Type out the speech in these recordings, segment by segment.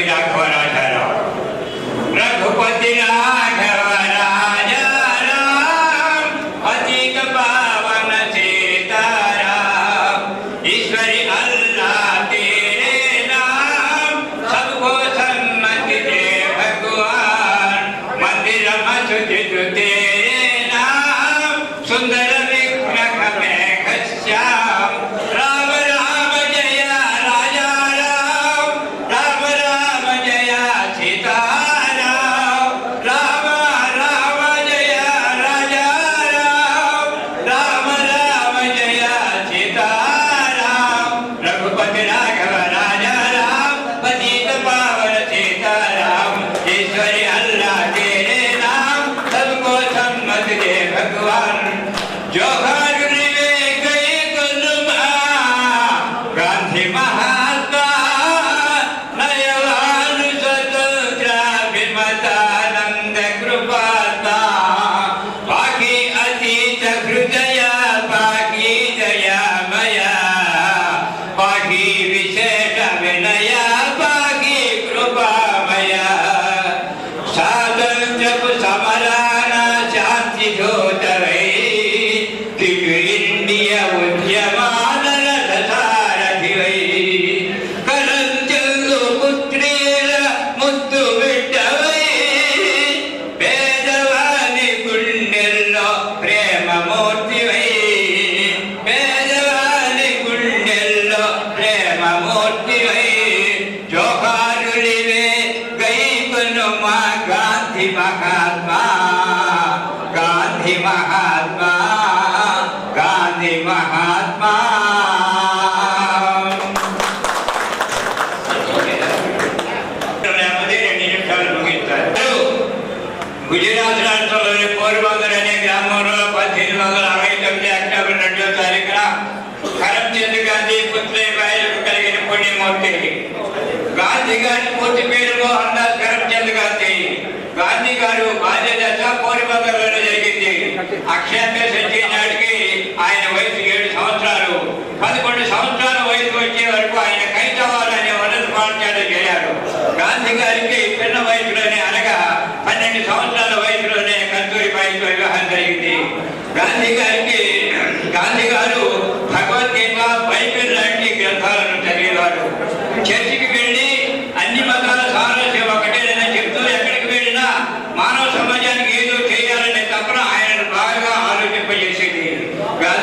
ದಾಖಲಾತಿಗೆ ಆಗ್ತಾ గైకును మా గాంధీ మహాత్మా గాంధీ మహాత్మా గాంధీ మహాత్మా లేకపోతే రెండు నిమిషాలు ముగిస్తారు గుజరాత్ రాష్ట్రంలోని పోర్బందర్ అనే గ్రామంలో పద్దెనిమిది వందల అరవై తొమ్మిది అక్టోబర్ రెండో తారీఖున కరమ్చంద్ గాంధీ పుత్రేబాయిలకు కలిగిన పుణ్యమూర్తి గాంధీ గారి పూర్తి పేరు మోహన్ దాస్ కరమ్చంద్ గాంధీ గాంధీ గారు బాధ్యత దశ జరిగింది. జరిగింది అక్షరాభ్యాసం నాటికి ఆయన వయసు ఏడు సంవత్సరాలు. పదకొండు సంవత్సరాల వయసు వచ్చే వరకు ఆయన కైతవాలు అనే ఉన్నత పాఠశాల చేరారు. గాంధీ గారికి చిన్న వయసులోనే అనగా పన్నెండు సంవత్సరాల వయసులోనే కస్తూరి బాయితో వివాహం జరిగింది. గాంధీ గారికి గాంధీ గారు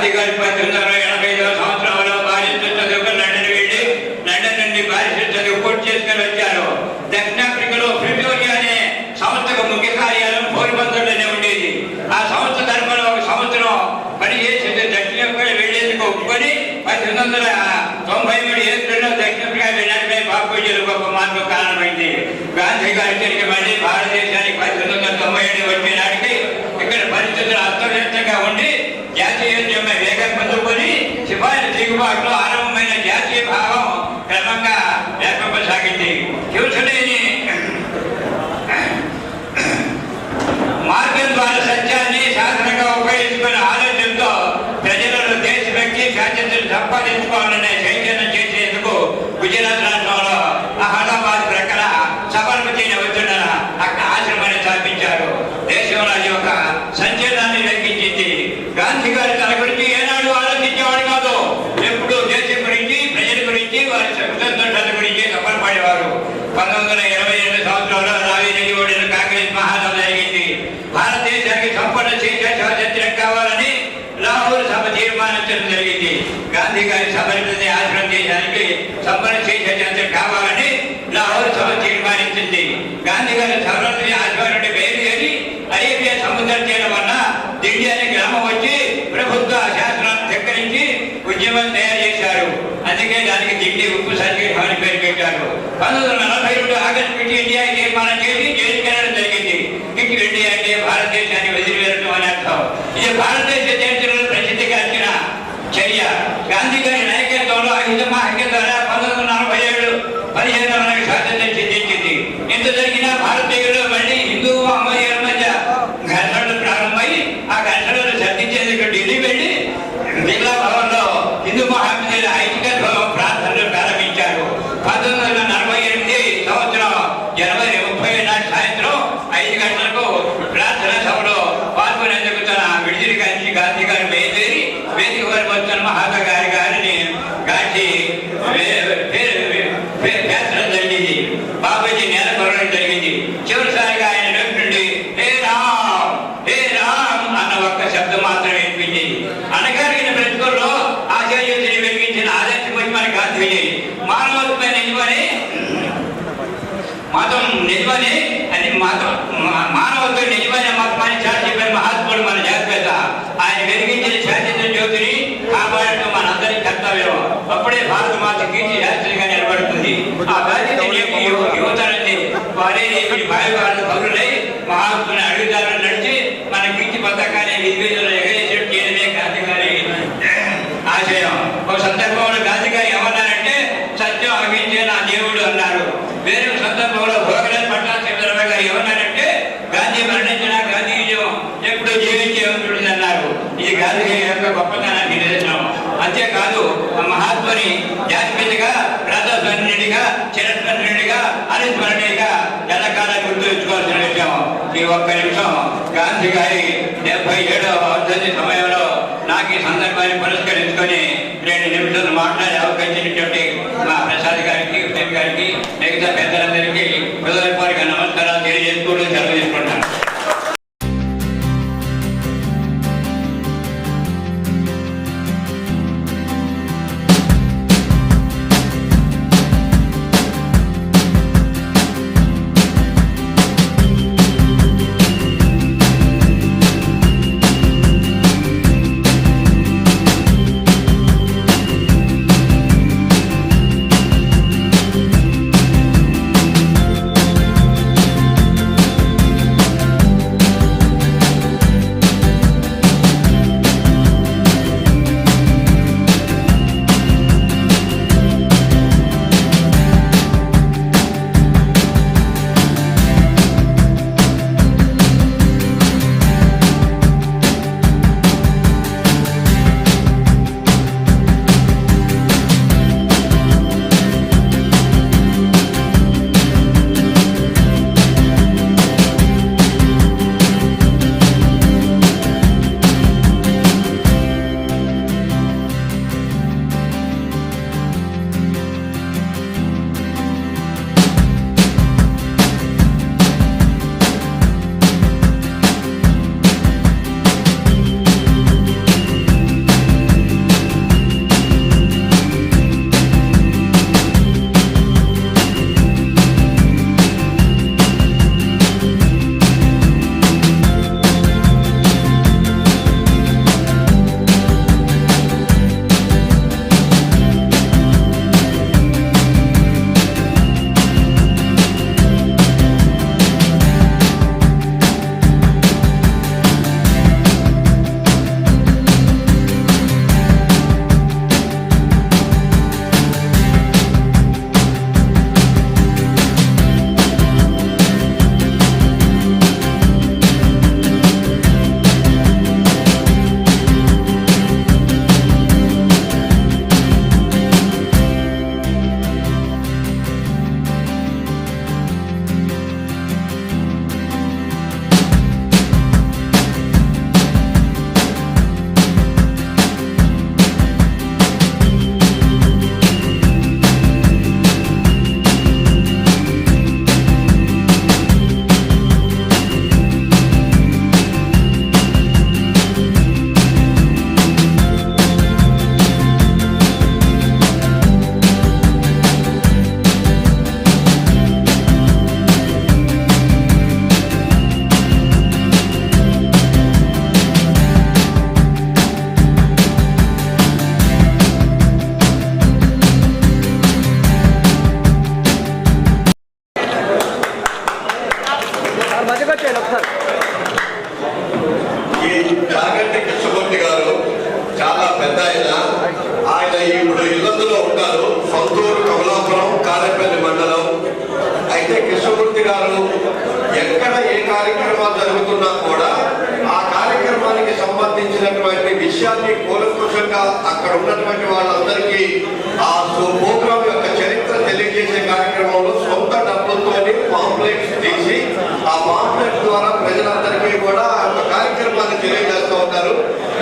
గాంధీ గారి పద్దెనిమిది వందల ఎనభై ఐదవ సంవత్సరంలో బారిస్టర్ లండన్ వెళ్ళి లండన్ నుండి బారిస్టర్ చదువు పూర్తి చేసుకుని వచ్చారు దక్షిణాఫ్రికాలో ప్రిటోరియా అనే సంస్థకు ముఖ్య కార్యాలయం పోర్బందర్లోనే ఉండేది ఆ సంస్థ తరఫున ఒక సంవత్సరం పనిచేసి దక్షిణాఫ్రికా వెళ్ళేందుకు ఒప్పుకొని పద్దెనిమిది వందల తొంభై మూడు ఏప్రిల్లో దక్షిణాఫ్రికా వెళ్ళడానికి బాపూజీలు గొప్ప మార్పు కారణమైంది గాంధీ గారి తిరిగి మళ్ళీ భారతదేశానికి పద్దెనిమిది వందల తొంభై ఏడు వచ్చే నాటికి ఇక్కడ పరిస్థితులు అస్తవ్యస్తంగా ఉండి దిగుబాటులో ఆరంభమైన జాతీయ భావం క్రమంగా వ్యాపింపసాగింది. గురించి వారి సంతోషాల పంతొమ్మిది వందల ఇరవై సంవత్సరంలో రావి కాంగ్రెస్ మహాసభ జరిగింది. భారతదేశానికి సంపూర్ణ కావాలని లాహోర్ సభ తీర్మానించడం జరిగింది. గాంధీ గారి సభని ఆశ్రమం సంపూర్ణ కావాలని లాహోర్ సభ తీర్మానించింది. గాంధీ గారి సభని ఆశ్రమం నుండి బయలుదేరి అరేబియా సముద్రం తీరం వల్ల ఢిల్లీ అనే గ్రామం వచ్చి ప్రభుత్వ శాసనాన్ని ఉద్యమం తయారు చేశారు. అందుకే దానికి దిండి ఉప్పు సర్టిఫికేట్ అని పేరు పెట్టారు. పంతొమ్మిది వందల నలభై రెండు ఆగస్టు ఫిఫ్టీ ఇండియా నిర్మాణం చేసి జైలుకెళ్ళడం జరిగింది. ఫిఫ్టీ ఇండియా అంటే భారతదేశాన్ని వదిలివేయడం అని అర్థం. ఇది భారతదేశ చరిత్రలో ప్రసిద్ధిగాంచిన చర్య. గాంధీ గారి నాయకత్వంలో అహింద మహిళ ద్వారా పంతొమ్మిది వందల నలభై ఏడు పదిహేను మనకి స్వాతంత్రం సిద్ధించింది. ఇంత జరిగినా భారతీయులు మళ్ళీ హిందూ అమ్మయ్యల నిజమని అది మత మానవతో నిజమైన మతమాన్ని చాటి చెప్పిన మహాత్ముడు మన జాగ్రత్త. ఆయన వెలిగించిన శాంతిని జ్యోతిని కాపాడటం మనందరి కర్తవ్యం. అప్పుడే భారత మాత కీర్తి శాస్త్రిగా నిలబడుతుంది ఆ బాధ్యత యువతరండి వారే అంతేకాదు ఆ మహాత్ముని జాతిపితగా ప్రజాస్మరణీయుడిగా చిరస్మరణీయుడిగా అనుస్మరణీయుడిగా ఎల్లకాలం గుర్తుంచుకోవాల్సిన విషయం ఈ ఒక్క నిమిషం. గాంధీ గారి డెబ్బై ఏడవ వర్ధంతి సమయంలో నాకు ఈ సందర్భాన్ని పురస్కరించుకొని రెండు నిమిషాలు మాట్లాడే అవకాశం ఇచ్చినటువంటి మా ప్రసాద్ గారికి గారికి మిగతా పెద్దలందరికీ హృదయపూర్వకంగా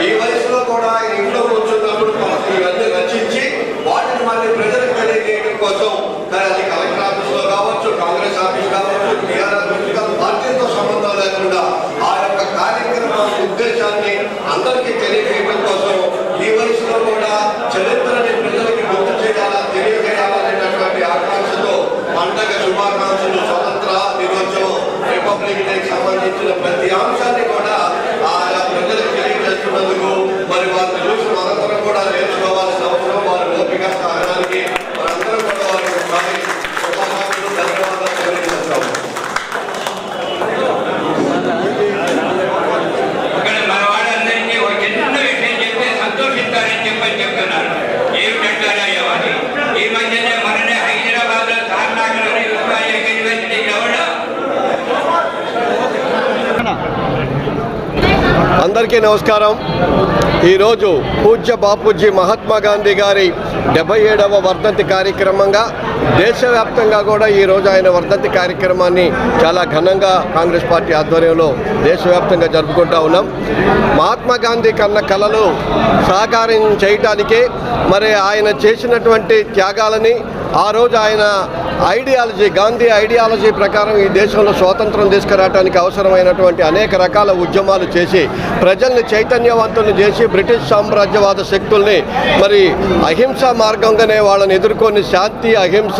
ఈ వయసులో కూడా ఇంట్లో కూర్చున్నప్పుడు ఇవన్నీ రచించి వాటిని మళ్ళీ ప్రజలకు తెలియజేయడం కోసం మరి అది కలెక్టర్ ఆఫీస్లో కావచ్చు కాంగ్రెస్ ఆఫీస్ కావచ్చు టీఆర్ఎస్ కావచ్చు పార్టీతో సంబంధం లేకుండా ఆ యొక్క కార్యక్రమం ఉద్దేశాన్ని అందరికి తెలియజేయడం కోసం ఈ వయసులో కూడా చరిత్రని ప్రజలకి గుర్తు చేయాలా తెలియజేయాలనేటటువంటి ఆకాంక్షతో పండగ అందరికీ నమస్కారం. ఈరోజు పూజ్య బాపూజీ మహాత్మా గాంధీ గారి డెబ్బై ఏడవ వర్ధంతి కార్యక్రమంగా దేశవ్యాప్తంగా కూడా ఈరోజు ఆయన వర్ధంతి కార్యక్రమాన్ని చాలా ఘనంగా కాంగ్రెస్ పార్టీ ఆధ్వర్యంలో దేశవ్యాప్తంగా జరుపుకుంటా ఉన్నాం. మహాత్మా గాంధీ కన్న కళలు సాకారం చేయటానికే మరి ఆయన చేసినటువంటి త్యాగాలని ఆ రోజు ఆయన ఐడియాలజీ గాంధీ ఐడియాలజీ ప్రకారం ఈ దేశంలో స్వాతంత్రం తీసుకురావడానికి అవసరమైనటువంటి అనేక రకాల ఉద్యమాలు చేసి ప్రజల్ని చైతన్యవంతుల్ని చేసి బ్రిటిష్ సామ్రాజ్యవాద శక్తుల్ని మరి అహింసా మార్గంగానే వాళ్ళని ఎదుర్కొని శాంతి అహింస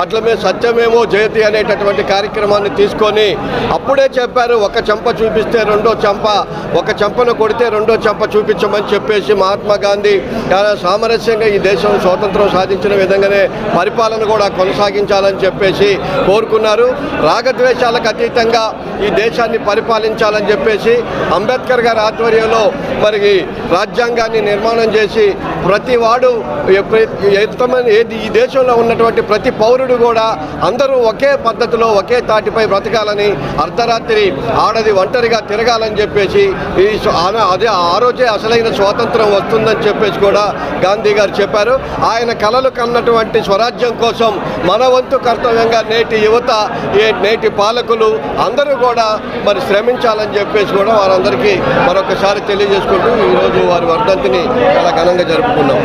అట్లమే సత్యమేమో జయతి అనేటటువంటి కార్యక్రమాన్ని తీసుకొని అప్పుడే చెప్పారు ఒక చెంప చూపిస్తే రెండో చెంప ఒక చెంపను కొడితే రెండో చెంప చూపించమని చెప్పేసి మహాత్మా గాంధీ చాలా సామరస్యంగా ఈ దేశం స్వాతంత్రం సాధించిన విధంగానే పరిపాలన కూడా కొనసాగించాలని చెప్పేసి కోరుకున్నారు. రాగద్వేషాలకు అతీతంగా ఈ దేశాన్ని పరిపాలించాలని చెప్పేసి అంబేద్కర్ గారి ఆధ్వర్యంలో మరి రాజ్యాంగాన్ని నిర్మాణం చేసి ప్రతి వాడు ఎంతమంది ఏది ఈ దేశంలో ఉన్నటువంటి ప్రతి పౌరుడు కూడా అందరూ ఒకే పద్ధతిలో ఒకే తాటిపై బ్రతకాలని అర్ధరాత్రి ఆడది ఒంటరిగా తిరగాలని చెప్పేసి ఈ అదే ఆ రోజే అసలైన స్వాతంత్రం వస్తుందని చెప్పేసి కూడా గాంధీ గారు చెప్పారు. ఆయన కలలు కన్నటువంటి స్వరాజ్యం కోసం మన వంతు కర్తవ్యంగా నేటి యువత ఏ నేటి పాలకులు అందరూ కూడా మరి శ్రమించాలని చెప్పేసి కూడా వారందరికీ మరొకసారి తెలియజేసుకుంటూ ఈరోజు వారి వర్ధంతిని చాలా ఘనంగా జరుపుకున్నాం.